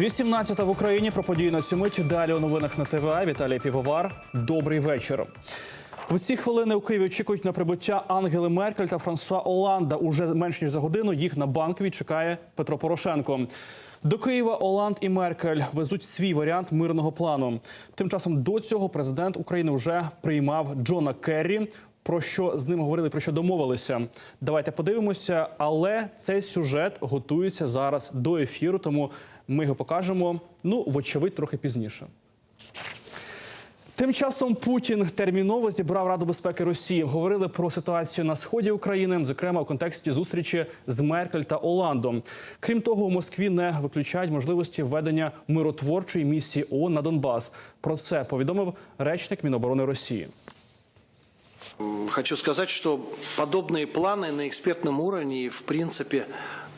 18 в Україні про події на цю мить. Далі у новинах на ТВА. Віталій Півовар. Добрий вечір. В ці хвилини у Києві очікують на прибуття Ангели Меркель та Франсуа Оланда. Уже менш ніж за годину їх на банковій чекає Петро Порошенко. До Києва Оланд і Меркель везуть свій варіант мирного плану. Тим часом до цього президент України вже приймав Джона Керрі. Про що з ним говорили, про що домовилися? Давайте подивимося. Але цей сюжет готується зараз до ефіру, тому ми його покажемо. Ну, вочевидь, трохи пізніше. Тим часом Путін терміново зібрав Раду безпеки Росії. Говорили про ситуацію на сході України, зокрема у контексті зустрічі з Меркель та Оландом. Крім того, у Москві не виключають можливості введення миротворчої місії ООН на Донбас. Про це повідомив речник Міноборони Росії. Хочу сказать, что подобные планы на экспертном уровне, в принципе,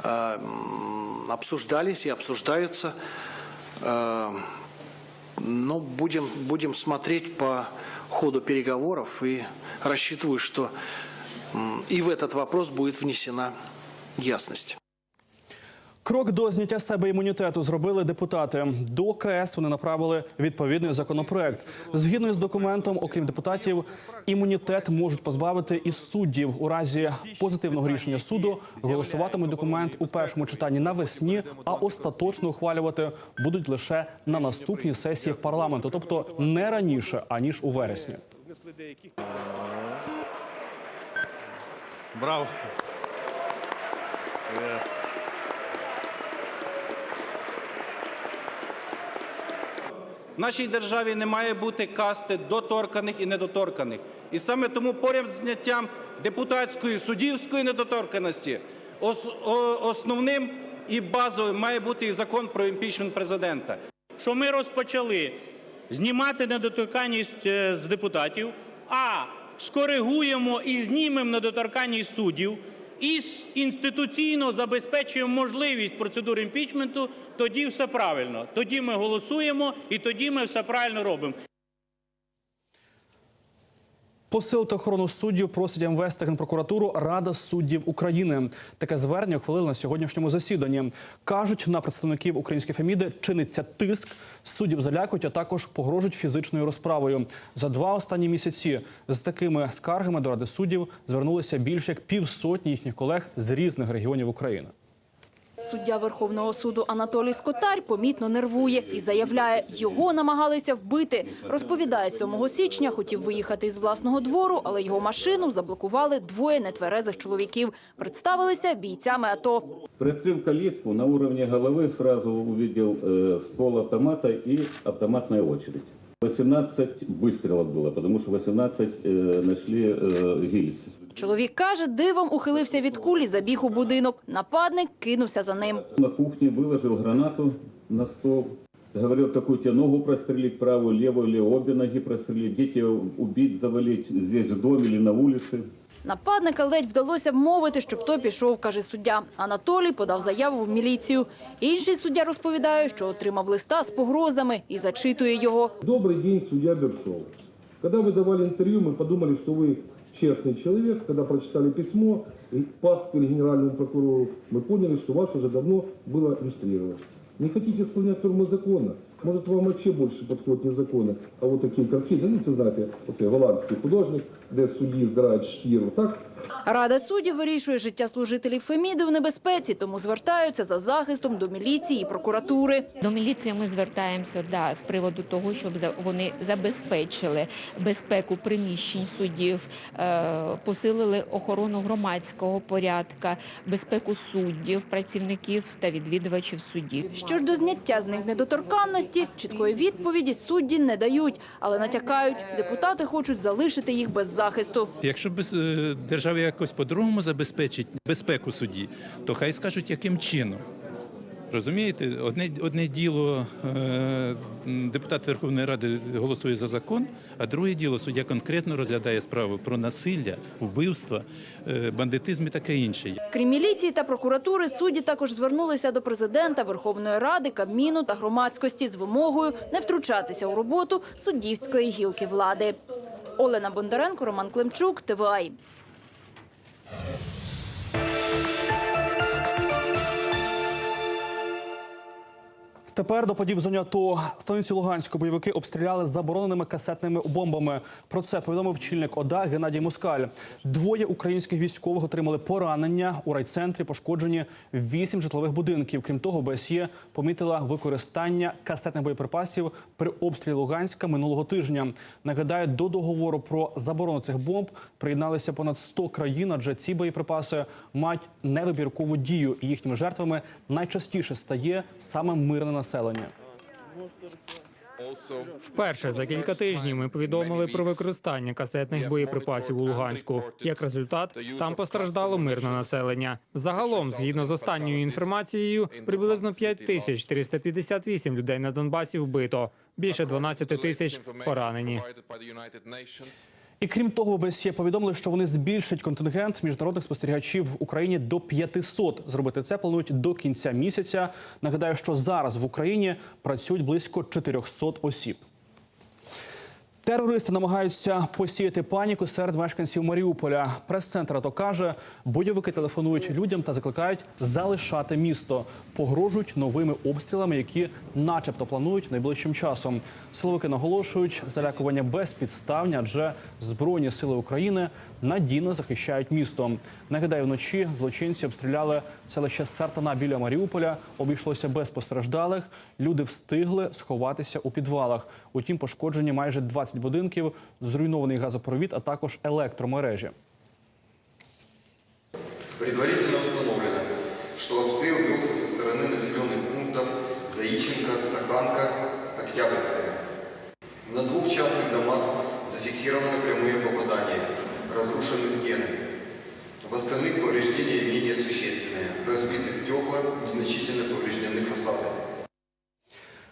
э, обсуждались и обсуждаются. Э, Но будем, будем смотреть по ходу переговоров и рассчитываю, что и в этот вопрос будет внесена ясность. Крок до зняття з себе імунітету зробили депутати. До КС вони направили відповідний законопроект. Згідно з документом, окрім депутатів, імунітет можуть позбавити і суддів. У разі позитивного рішення суду голосуватимуть документ у першому читанні навесні, а остаточно ухвалювати будуть лише на наступній сесії парламенту, тобто не раніше аніж у вересні. Браво. В нашій державі не має бути касти доторканих і недоторканих. І саме тому поряд з зняттям депутатської суддівської недоторканості основним і базовим має бути і закон про імпічмент президента. що ми розпочали знімати недоторканність е, з депутатів, а скоригуємо і знімемо недоторканність суддів, і інституційно забезпечуємо можливість процедури імпічменту, тоді все правильно. Тоді ми голосуємо і тоді ми все правильно робимо. Посилити охорону суддів просить МВС та Генпрокуратуру Рада суддів України. Таке звернення ухвалили на сьогоднішньому засіданні. Кажуть, на представників української феміди чиниться тиск, суддів залякують, а також погрожують фізичною розправою. За два останні місяці з такими скаргами до Ради суддів звернулися більше як півсотні їхніх колег з різних регіонів України. Суддя Верховного суду Анатолій Скотар помітно нервує і заявляє, його намагалися вбити. Розповідає, 7 січня хотів виїхати із власного двору, але його машину заблокували двоє нетверезих чоловіків. Представилися бійцями АТО. Приоткрыв калитку, на уровне головы сразу увидел э, ствол автомата и автоматная очередь. 18 выстрелов было, потому что 18 э, нашли э, гильз. Чоловік каже, дивом ухилився від кулі, забіг у будинок. Нападник кинувся за ним. На кухне выложил гранату на стол. Говорил, какую тебе ногу прострелить, правую, левую или обе ноги прострелить, дети убить, завалить здесь в доме или на улице. Нападника ледь вдалося вмовити, щоб той пішов, каже суддя. Анатолій подав заяву в міліцію. Інший суддя розповідає, що отримав листа з погрозами і зачитує його. Добрый день, судья Бершов. Когда вы давали интервью, мы подумали, что вы честный человек. Когда прочитали письмо и пастве генеральному прокурору, мы поняли, что вас уже давно было иллюстрировано. Не хотите исполнять нормы закона? Может, вам вообще больше подходит не законы, а вот такие картины. Ну, це знаєте, оцей голландський художник, де судді здирають шкіру, так? Рада суддів вирішує життя служителів Феміди в небезпеці, тому звертаються за захистом до міліції і прокуратури. До міліції ми звертаємося да, з приводу того, щоб за- вони забезпечили безпеку приміщень суддів, е, посилили охорону громадського порядка, безпеку суддів, працівників та відвідувачів судів. Що ж до зняття з них недоторканності, чіткої відповіді судді не дають, але натякають, депутати хочуть залишити їх без захисту. Якщо без, е, держава якось по-другому забезпечить безпеку судді, то хай скажуть, яким чином. Розумієте, одне, одне діло е, депутат Верховної Ради голосує за закон, а друге діло суддя конкретно розглядає справу про насилля, вбивства, е, бандитизм і таке інше. Крім міліції та прокуратури, судді також звернулися до президента Верховної Ради, Кабміну та громадськості з вимогою не втручатися у роботу суддівської гілки влади. Олена Бондаренко, Роман Климчук, ТВАЙ. Тепер до подій в зоні АТО. Станицю Луганську бойовики обстріляли забороненими касетними бомбами. Про це повідомив чільник ОДА Геннадій Москаль. Двоє українських військових отримали поранення. У райцентрі пошкоджені вісім житлових будинків. Крім того, БСЄ помітила використання касетних боєприпасів при обстрілі Луганська минулого тижня. Нагадаю, до договору про заборону цих бомб приєдналися понад 100 країн, адже ці боєприпаси мають невибіркову дію. Їхніми жертвами найчастіше стає саме мирне населення. Вперше за кілька тижнів ми повідомили про використання касетних боєприпасів у Луганську. Як результат, там постраждало мирне населення. Загалом, згідно з останньою інформацією, приблизно 5358 людей на Донбасі вбито, більше 12 тисяч поранені. І крім того, ОБСЄ повідомили, що вони збільшать контингент міжнародних спостерігачів в Україні до 500. Зробити це планують до кінця місяця. Нагадаю, що зараз в Україні працюють близько 400 осіб. Терористи намагаються посіяти паніку серед мешканців Маріуполя. Прес-центр АТО каже, бойовики телефонують людям та закликають залишати місто. Погрожують новими обстрілами, які, начебто, планують найближчим часом. Силовики наголошують, залякування безпідставні, адже збройні сили України надійно захищають місто. Нагадаю, вночі злочинці обстріляли селище Сартана біля Маріуполя. Обійшлося без постраждалих. Люди встигли сховатися у підвалах. Утім, пошкоджені майже 20 будинків, зруйнований газопровід, а також електромережі. Предварительно установлено, что обстрел велся со стороны населенных пунктов Заиченко, Саханка, Октябрьская. На двух частных домах зафиксированы прямые попадания, разрушены стены. В остальных повреждения менее существенные. Разбиты стекла, незначительно повреждены фасады.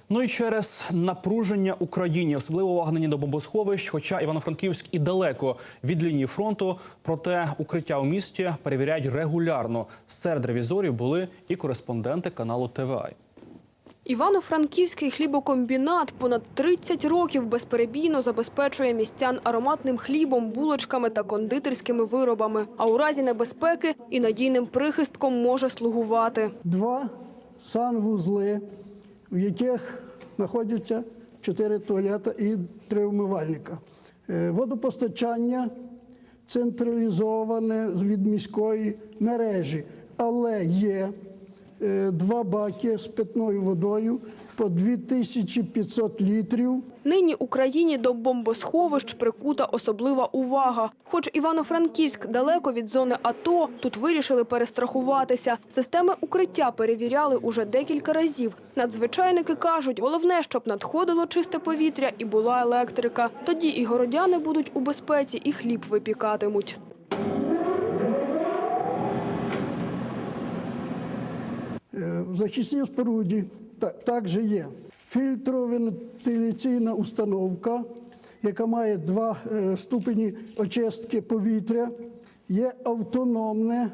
Ну і через напруження Україні особливо увага нині до бомбосховищ, хоча Івано-Франківськ і далеко від лінії фронту, проте укриття у місті перевіряють регулярно. Серед ревізорів були і кореспонденти каналу ТВА. Івано-Франківський хлібокомбінат понад 30 років безперебійно забезпечує містян ароматним хлібом, булочками та кондитерськими виробами. А у разі небезпеки і надійним прихистком може слугувати. два санвузли, в яких знаходяться чотири туалета і три вмивальника. Е, Водопостачання централізоване від міської мережі, але є два баки з питною водою по 2500 літрів. Нині Україні до бомбосховищ прикута особлива увага. Хоч Івано-Франківськ далеко від зони АТО, тут вирішили перестрахуватися. Системи укриття перевіряли уже декілька разів. Надзвичайники кажуть, головне, щоб надходило чисте повітря і була електрика. Тоді і городяни будуть у безпеці, і хліб випікатимуть. В захисній споруді також є фільтровентиляційна установка, яка має два е, ступені очистки повітря, є автономне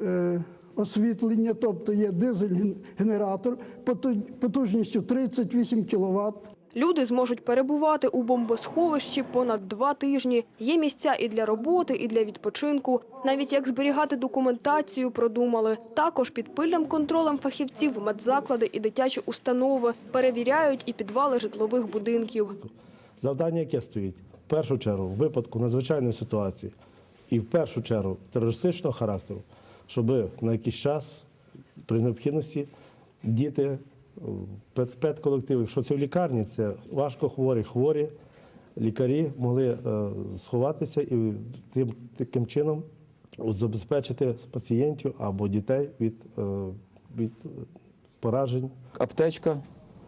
е, освітлення, тобто є дизель-генератор потужністю 38 кВт. Люди зможуть перебувати у бомбосховищі понад два тижні. Є місця і для роботи, і для відпочинку. Навіть як зберігати документацію продумали. Також під пильним контролем фахівців медзаклади і дитячі установи перевіряють і підвали житлових будинків. Завдання, яке стоїть в першу чергу в випадку надзвичайної ситуації і в першу чергу терористичного характеру, щоб на якийсь час при необхідності діти педколектив, якщо це в лікарні, це важко хворі, хворі лікарі могли е, сховатися і тим таким чином забезпечити пацієнтів або дітей від, е, від поражень аптечка,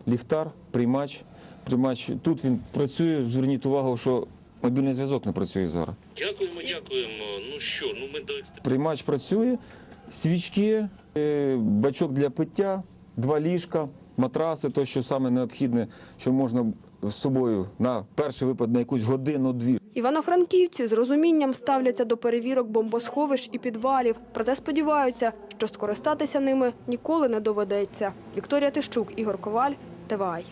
ліхтар, приймач. Приймач тут він працює. Зверніть увагу, що мобільний зв'язок не працює зараз. Дякуємо, дякуємо. Ну що, ну ми до Приймач працює, свічки, е, бачок для пиття, два ліжка, матраси, то що саме необхідне, що можна з собою на перший випад на якусь годину-дві. Івано-франківці з розумінням ставляться до перевірок бомбосховищ і підвалів. Проте сподіваються, що скористатися ними ніколи не доведеться. Вікторія Тищук, Ігор Коваль, ТВАЙ.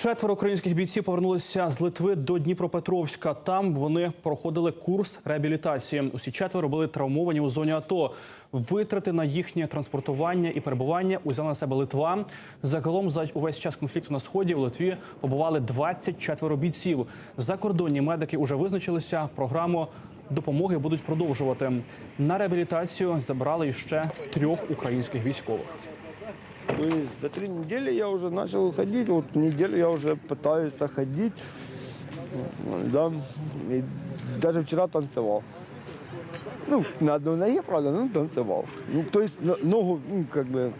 Четверо українських бійців повернулися з Литви до Дніпропетровська. Там вони проходили курс реабілітації. Усі четверо були травмовані у зоні АТО. Витрати на їхнє транспортування і перебування узяла на себе Литва. Загалом за увесь час конфлікту на сході у Литві побували 24 бійців. Закордонні медики вже визначилися. Програму допомоги будуть продовжувати. На реабілітацію забрали іще трьох українських військових. Есть за три недели я уже начал ходить, вот неделю я уже пытаюсь ходить, да, и даже вчера танцевал. Ну, на одной ноге, правда, но танцевал. Ну, то есть но- ногу, ну, как бы,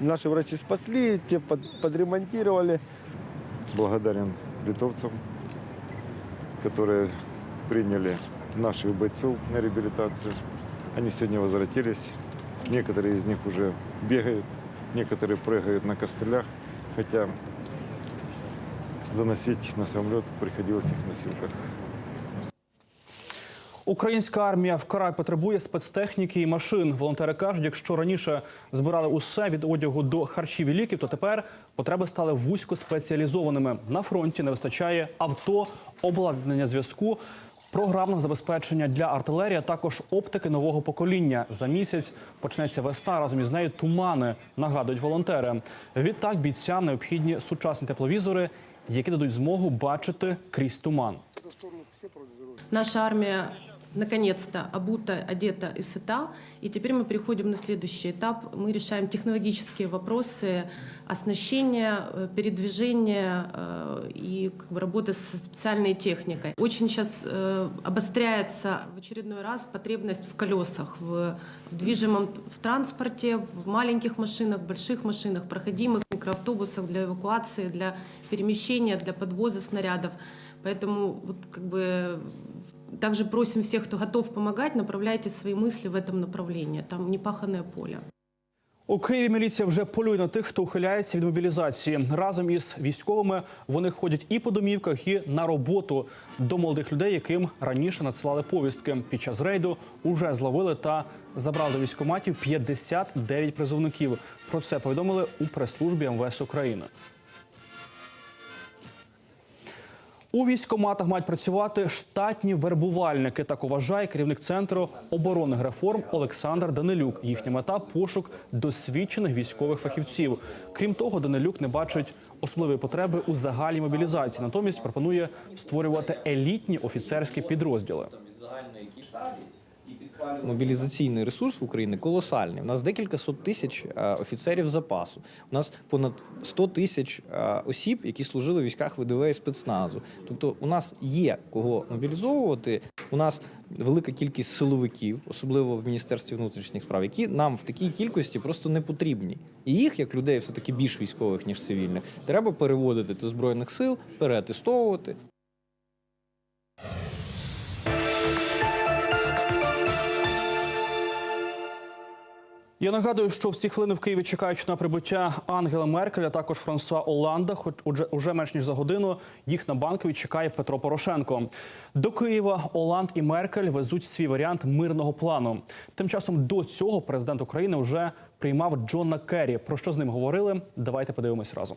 наши врачи спасли, те под- подремонтировали. благодарен литовцам, которые приняли наших бойцов на реабилитацию. Они сегодня возвратились. Некоторые из них уже бегают, некоторые прыгают на костылях, хотя заносить на самолет приходилось их в носилках. Українська армія вкрай потребує спецтехніки і машин. Волонтери кажуть, якщо раніше збирали усе від одягу до харчів і ліків, то тепер потреби стали вузько спеціалізованими. На фронті не вистачає авто, обладнання зв'язку. Програмного забезпечення для артилерії, а також оптики нового покоління. За місяць почнеться весна. Разом із нею тумани, нагадують волонтери. Відтак бійцям необхідні сучасні тепловізори, які дадуть змогу бачити крізь туман. Наша армия наконец-то обута, одета и сыта. И теперь мы переходим на следующий этап. Мы решаем технологические вопросы оснащения, э, передвижения э, и работы со специальной техникой. Очень сейчас э, обостряется в очередной раз потребность в колесах, в, в движимом в транспорте, в маленьких машинах, больших машинах, проходимых микроавтобусах для эвакуации, для перемещения, для подвоза снарядов. Поэтому вот как бы также просим всех, кто готов помогать, направляйте свои мысли в этом направлении. Там непаханное поле. У Києві міліція вже полює на тих, хто ухиляється від мобілізації. Разом із військовими вони ходять і по домівках, і на роботу до молодих людей, яким раніше надсилали повістки. Під час рейду уже зловили та забрали до військкоматів 59 призовників. Про це повідомили у прес-службі МВС України. У військкоматах мають працювати штатні вербувальники. Так вважає керівник центру оборонних реформ Олександр Данилюк. Їхня мета пошук досвідчених військових фахівців. Крім того, Данилюк не бачить особливої потреби у загальній мобілізації. Натомість пропонує створювати елітні офіцерські підрозділи. Мобілізаційний ресурс в Україні колосальний. У нас декілька сот тисяч е, офіцерів запасу. У нас понад 100 тисяч е, осіб, які служили в військах ВДВ і спецназу. Тобто, у нас є кого мобілізовувати. У нас велика кількість силовиків, особливо в міністерстві внутрішніх справ, які нам в такій кількості просто не потрібні. І їх, як людей, все таки більш військових ніж цивільних, треба переводити до збройних сил, переатестовувати. Я нагадую, що в ці хвилини в Києві чекають на прибуття Ангела Меркель, а також Франсуа Оланда. Хоч уже, уже менш ніж за годину їх на банкові чекає Петро Порошенко. До Києва Оланд і Меркель везуть свій варіант мирного плану. Тим часом до цього президент України вже приймав Джона Керрі. Про що з ним говорили? Давайте подивимось разом.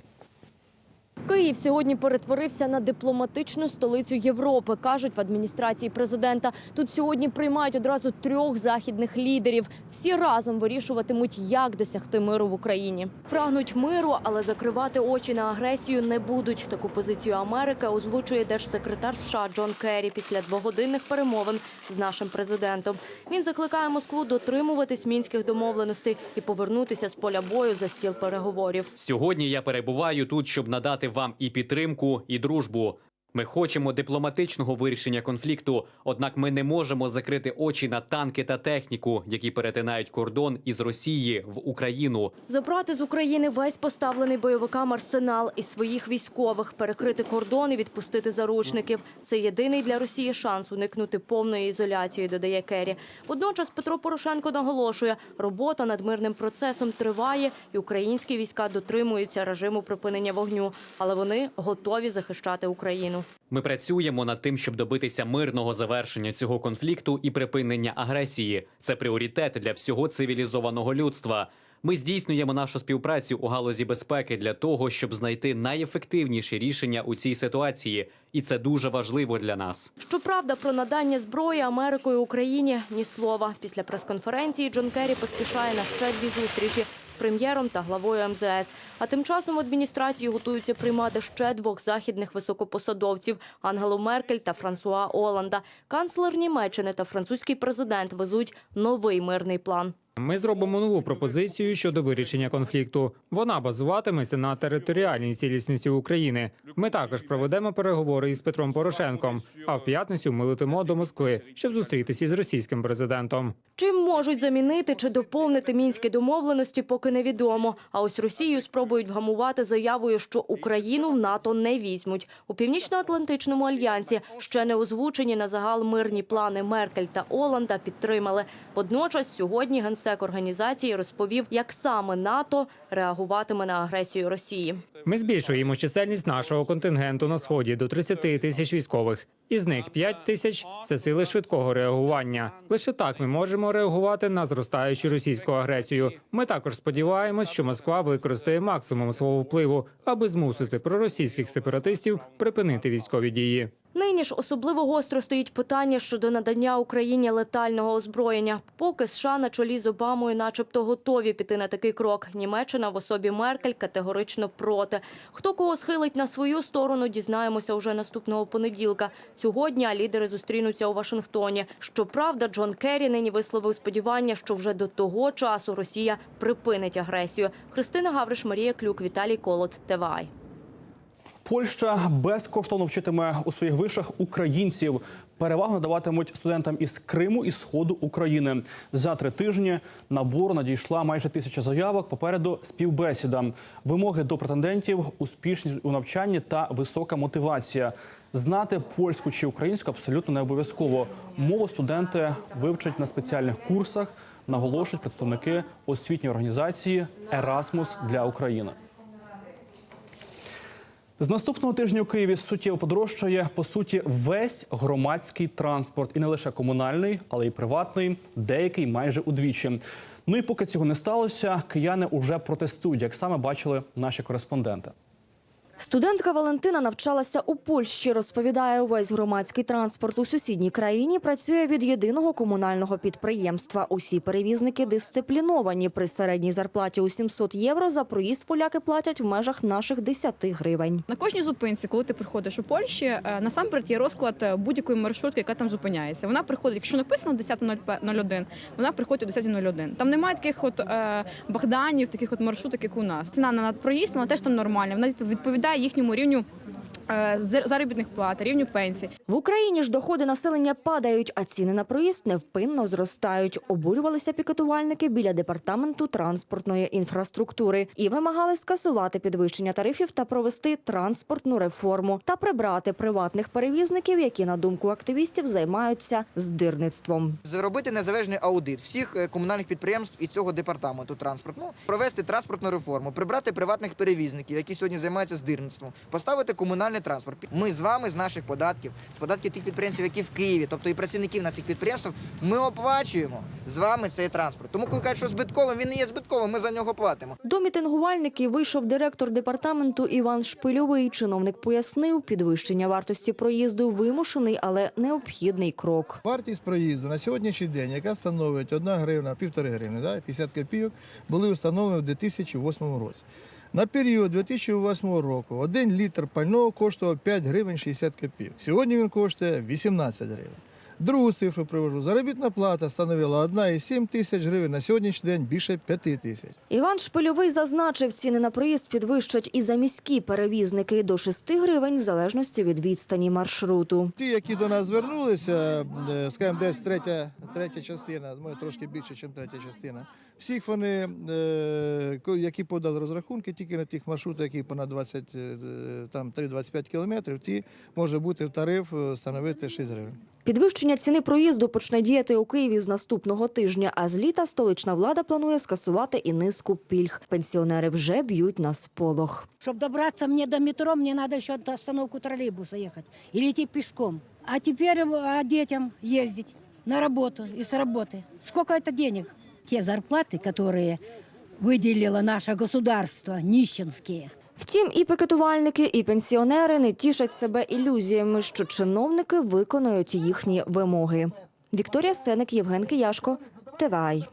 Київ сьогодні перетворився на дипломатичну столицю Європи, кажуть в адміністрації президента. Тут сьогодні приймають одразу трьох західних лідерів. Всі разом вирішуватимуть, як досягти миру в Україні. Прагнуть миру, але закривати очі на агресію не будуть. Таку позицію Америки озвучує держсекретар США Джон Керрі після двогодинних перемовин з нашим президентом. Він закликає Москву дотримуватись мінських домовленостей і повернутися з поля бою за стіл переговорів. Сьогодні я перебуваю тут, щоб надати вам і підтримку, і дружбу. Ми хочемо дипломатичного вирішення конфлікту, однак ми не можемо закрити очі на танки та техніку, які перетинають кордон із Росії в Україну. Забрати з України весь поставлений бойовикам арсенал і своїх військових, перекрити кордон і відпустити заручників. Це єдиний для Росії шанс уникнути повної ізоляції, додає Керрі. Водночас Петро Порошенко наголошує, робота над мирним процесом триває, і українські війська дотримуються режиму припинення вогню, але вони готові захищати Україну. Ми працюємо над тим, щоб добитися мирного завершення цього конфлікту і припинення агресії. Це пріоритет для всього цивілізованого людства. Ми здійснюємо нашу співпрацю у галузі безпеки для того, щоб знайти найефективніші рішення у цій ситуації, і це дуже важливо для нас. Щоправда, про надання зброї Америкою Україні ні слова. Після прес-конференції Джон Керрі поспішає на ще дві зустрічі прем'єром та главою МЗС. А тим часом в адміністрації готуються приймати ще двох західних високопосадовців – Ангелу Меркель та Франсуа Оланда. Канцлер Німеччини та французький президент везуть новий мирний план. Ми зробимо нову пропозицію щодо вирішення конфлікту. Вона базуватиметься на територіальній цілісності України. Ми також проведемо переговори із Петром Порошенком. А в п'ятницю ми летимо до Москви, щоб зустрітися із російським президентом. Чим можуть замінити чи доповнити мінські домовленості, поки невідомо. А ось Росію спробують вгамувати заявою, що Україну в НАТО не візьмуть. У північно-атлантичному альянсі ще не озвучені на загал мирні плани Меркель та Оланда підтримали. Водночас сьогодні генсек організації розповів, як саме НАТО реагуватиме на агресію Росії. Ми збільшуємо чисельність нашого контингенту на сході до 30 тисяч військових. Із них 5 тисяч це сили швидкого реагування. Лише так ми можемо реагувати на зростаючу російську агресію. Ми також сподіваємось, що Москва використає максимум свого впливу, аби змусити проросійських сепаратистів припинити військові дії. Нині ж особливо гостро стоїть питання щодо надання Україні летального озброєння. Поки США на чолі з Обамою, начебто, готові піти на такий крок. Німеччина в особі Меркель категорично проти. Хто кого схилить на свою сторону, дізнаємося вже наступного понеділка. Цього дня лідери зустрінуться у Вашингтоні. Щоправда, Джон Керрі нині висловив сподівання, що вже до того часу Росія припинить агресію. Христина Гавриш, Марія Клюк, Віталій Колот, ТВАЙ. Польща безкоштовно вчитиме у своїх вишах українців. Перевагу надаватимуть студентам із Криму і сходу України. За три тижні набору надійшла майже тисяча заявок. Попереду співбесіда. Вимоги до претендентів, успішність у навчанні та висока мотивація. Знати польську чи українську абсолютно не обов'язково. Мову студенти вивчать на спеціальних курсах, наголошують представники освітньої організації Ерасмус для України. З наступного тижня у Києві суттєво подорожчає по суті весь громадський транспорт, і не лише комунальний, але й приватний, деякий майже удвічі. Ну і поки цього не сталося, кияни уже протестують, як саме бачили наші кореспонденти. Студентка Валентина навчалася у Польщі. Розповідає, увесь громадський транспорт у сусідній країні працює від єдиного комунального підприємства. Усі перевізники дисципліновані. При середній зарплаті у 700 євро за проїзд поляки платять в межах наших 10 гривень. На кожній зупинці, коли ти приходиш у Польщі, е, насамперед є розклад е, будь-якої маршрутки, яка там зупиняється. Вона приходить, якщо написано 10.01, вона приходить о 10.01. Там немає таких от е, бахданів, таких от маршруток, як у нас. Ціна на проїзд вона теж там нормальна. Вона відповідає їхньому рівню заробітних плат, рівню пенсій. В Україні ж доходи населення падають, а ціни на проїзд невпинно зростають. Обурювалися пікетувальники біля департаменту транспортної інфраструктури і вимагали скасувати підвищення тарифів та провести транспортну реформу та прибрати приватних перевізників, які на думку активістів займаються здирництвом. Зробити незалежний аудит всіх е, комунальних підприємств і цього департаменту транспортну, провести транспортну реформу, прибрати приватних перевізників, які сьогодні займаються здирництвом, поставити комунальний транспорт. Ми з вами з наших податків, з податків тих підприємств, які в Києві, тобто і працівників на цих підприємствах, ми оплачуємо з вами цей транспорт. Тому коли кажуть, що збитковим, він не є збитковим, ми за нього платимо. До мітингувальників вийшов директор департаменту Іван Шпильовий. Чиновник пояснив, підвищення вартості проїзду вимушений, але необхідний крок. Вартість проїзду на сьогоднішній день, яка становить 1 гривна, півтори гривни, да, 50 копійок, були встановлені в 2008 році. На період 2008 року один літр пального коштував 5 гривень 60 копійок. Сьогодні він коштує 18 гривень. Другу цифру привожу. Заробітна плата становила 1,7 тисяч гривень, на сьогоднішній день більше 5 тисяч. Іван Шпильовий зазначив, ціни на проїзд підвищать і за міські перевізники до 6 гривень в залежності від відстані маршруту. Ті, які до нас звернулися, е, скажімо, десь третя, третя частина, може трошки більше, ніж третя частина. Всіх вони, е, ко- які подали розрахунки, тільки на тих маршрутах, які понад 20, е, там 3-25 кілометрів, ті може бути тариф е, становити 6 гривень. Підвищення ціни проїзду почне діяти у Києві з наступного тижня, а з літа столична влада планує скасувати і низку пільг. Пенсіонери вже б'ють на сполох. Чтобы добраться мне до метро, мне надо еще до остановку троллейбуса ехать или идти пешком. А теперь а детям ездить на работу и с работы. Сколько это денег? Те зарплаты, которые выделило наше государство, нищенские. Втім, і пікетувальники, і пенсіонери не тішать себе ілюзіями, що чиновники виконують їхні вимоги. Вікторія Сеник, Євген Кияшко, ТВАЙ.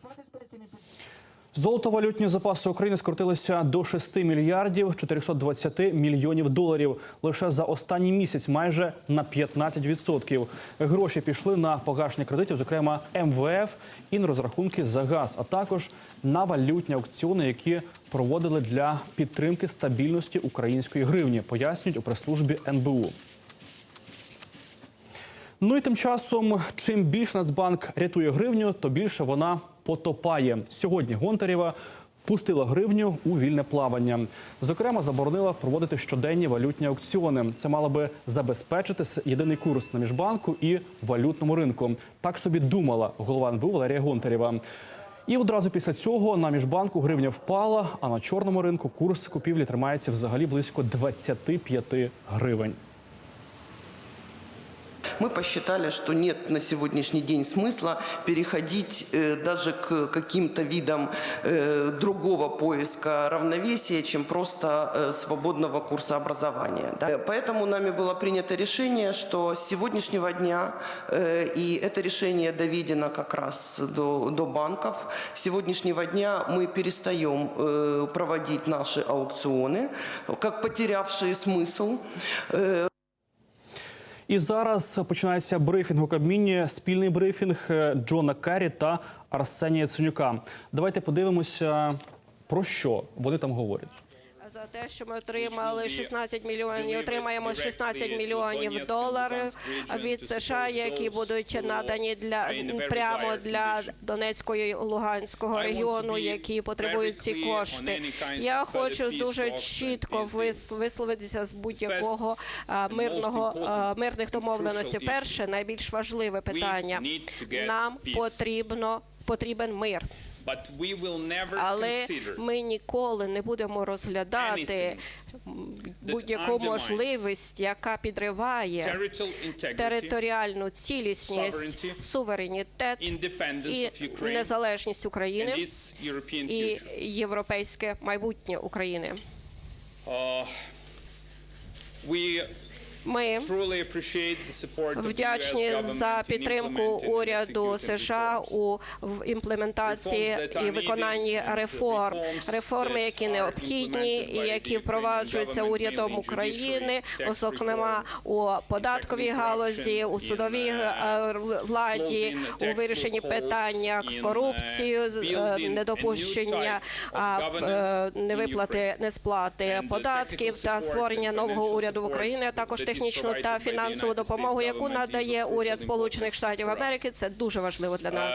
Золотовалютні запаси України скоротилися до 6 мільярдів 420 мільйонів доларів лише за останній місяць, майже на 15%. Гроші пішли на погашення кредитів, зокрема МВФ, і на розрахунки за газ, а також на валютні аукціони, які проводили для підтримки стабільності української гривні, пояснюють у прес-службі НБУ. Ну і тим часом, чим більше Нацбанк рятує гривню, то більше вона потопає. Сьогодні Гонтарєва пустила гривню у вільне плавання. Зокрема, заборонила проводити щоденні валютні аукціони. Це мало би забезпечити єдиний курс на міжбанку і валютному ринку. Так собі думала голова НБУ Валерія Гонтарєва. І одразу після цього на міжбанку гривня впала, а на чорному ринку курс купівлі тримається взагалі близько 25 гривень Мы посчитали, что нет на сегодняшний день смысла переходить э, даже к каким-то видам э, другого поиска равновесия, чем просто э, свободного курса образования. да. Э, Поэтому нами было принято решение, что с сегодняшнего дня, э, и это решение доведено как раз до, до банков, с сегодняшнего дня мы перестаем э, проводить наши аукционы, как потерявшие смысл. І зараз починається брифінг у Кабміні, спільний брифінг е, Джона Керрі та Арсенія Ценюка. Давайте подивимося, про що вони там говорять. Те, що ми отримали 16 мільйонів, отримаємо 16 мільйонів доларів від США, які будуть надані для прямо для Донецького і Луганського регіону, які потребують ці кошти. Я хочу дуже чітко вис- висловитися з будь-якого мирного мирних домовленостей. Перше, найбільш важливе питання. Нам потрібно потрібен мир. Але ми ніколи не будемо розглядати будь-яку можливість, яка підриває територіальну цілісність, суверенітет і незалежність України і європейське майбутнє України. Ми вдячні за підтримку уряду США у імплементації і виконанні реформ, реформи, які необхідні і які впроваджуються урядом України, зокрема у податковій галузі, у судовій е, владі, у вирішенні питання з корупцією, з е, недопущення е, невиплати несплати податків та створення нового уряду в Україні, а також технічну та фінансову допомогу, яку надає уряд Сполучених Штатів Америки. Це дуже важливо для нас.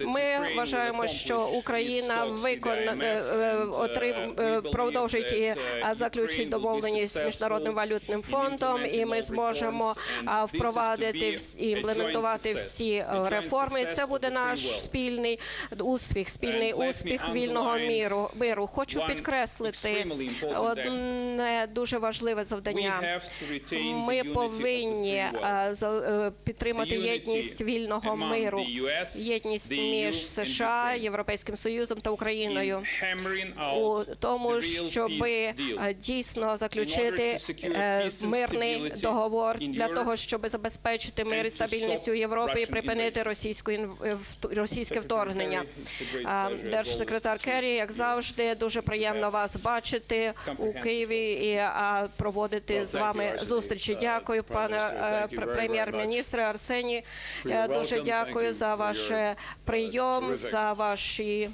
Ми вважаємо, що Україна виконає отрим е, продовжить і а, заключить домовленість з міжнародним валютним фондом, і ми зможемо впровадити і імплементувати всі е, реформи. Це буде наш спільний успіх, спільний успіх вільного міру. Миру хочу підкреслити одне дуже важливе завдання. Ми повинні е, е, підтримати єдність вільного миру, єдність між США, Європейським Союзом та Україною. У тому, щоб дійсно заключити е, мирний договор для того, щоб забезпечити мир і стабільність у Європі і припинити російську е, російське вторгнення. Держсекретар Керрі, як завжди, дуже приємно вас бачити у Києві і проводити з вами зустрічі. Дякую, пане е, прем'єр-міністре Арсені. Е, Дуже дякую за ваш е, прийом, за ваші.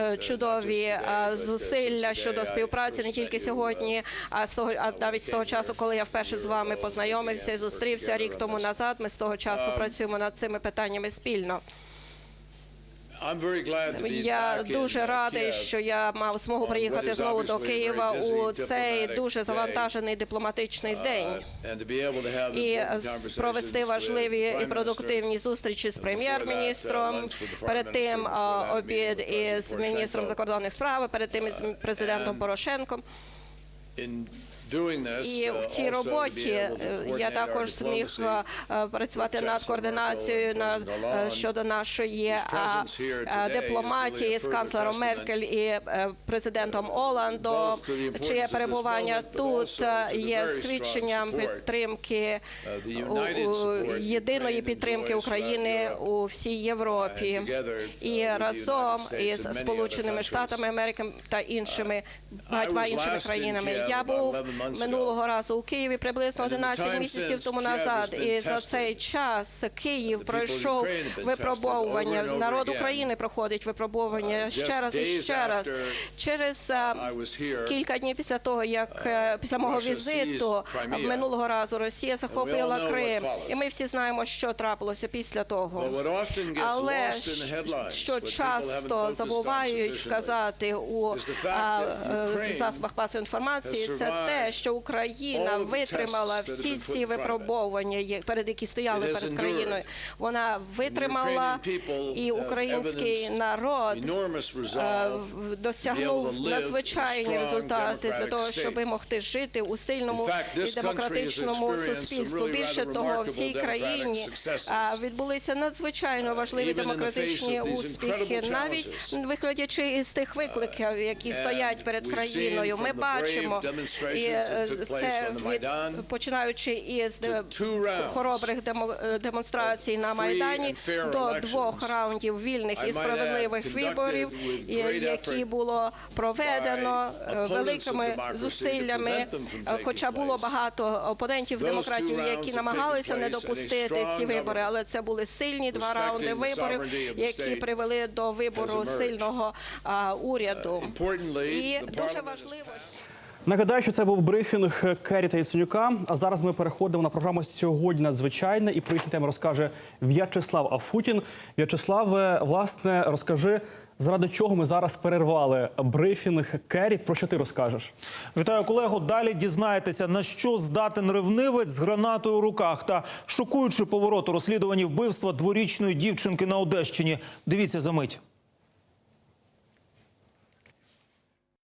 е, Чудові е, зусилля щодо співпраці не тільки сьогодні, а з того, а навіть з того часу, коли я вперше з вами познайомився і зустрівся рік тому назад. Ми з того часу працюємо над цими питаннями спільно. Я дуже радий, що я мав змогу приїхати знову до Києва у цей дуже завантажений дипломатичний день і провести важливі і продуктивні зустрічі з прем'єр-міністром. Перед тим обід із міністром закордонних справ, перед тим із президентом Порошенком. І в цій роботі е, я також зміг е, працювати над координацією е, щодо нашої дипломатії з канцлером Меркель і президентом Оландо, чиє перебування тут є свідченням підтримки у- у- єдиної підтримки України у всій Європі. і разом із Сполученими Штатами Америки та іншими багатьма іншими країнами. Я був минулого разу у Києві приблизно 11 місяців тому назад. І за цей час Київ пройшов випробовування. Народ України проходить випробовування ще раз і ще раз. Через е, кілька днів після того, як е, після мого візиту минулого разу Росія захопила Крим, і ми всі знаємо, що трапилося після того. Але що часто забувають вказати у е, засобах масової інформації, це те, що Україна витримала всі ці випробовування, є- перед які стояли перед країною. Вона витримала, і український народ е, досягнув надзвичайні результати для того, щоб могти жити у сильному і демократичному суспільстві. Більше того, в цій країні відбулися надзвичайно важливі демократичні успіхи, навіть виходячи із тих викликів, які стоять перед країною. Ми бачимо і е, це від починаючи із е, хоробрих е, демонстрацій на майдані до двох раундів вільних і справедливих виборів, які було проведено е, великими зусиллями. е, Хоча було багато опонентів демократії, які намагалися не допустити ці вибори, але це були сильні два раунди виборів, які привели до вибору сильного уряду. І дуже важливо. Нагадаю, що це був брифінг Керрі та Яценюка. А зараз ми переходимо на програму сьогодні надзвичайне і про їхні теми розкаже В'ячеслав Афутін. В'ячеславе, власне, розкажи, заради чого ми зараз перервали брифінг Керрі. Про що ти розкажеш? Вітаю колего. Далі дізнаєтеся, на що здатен ревнивець з гранатою у руках та шокуючий поворот у розслідуванні вбивства дворічної дівчинки на Одещині. Дивіться за мить.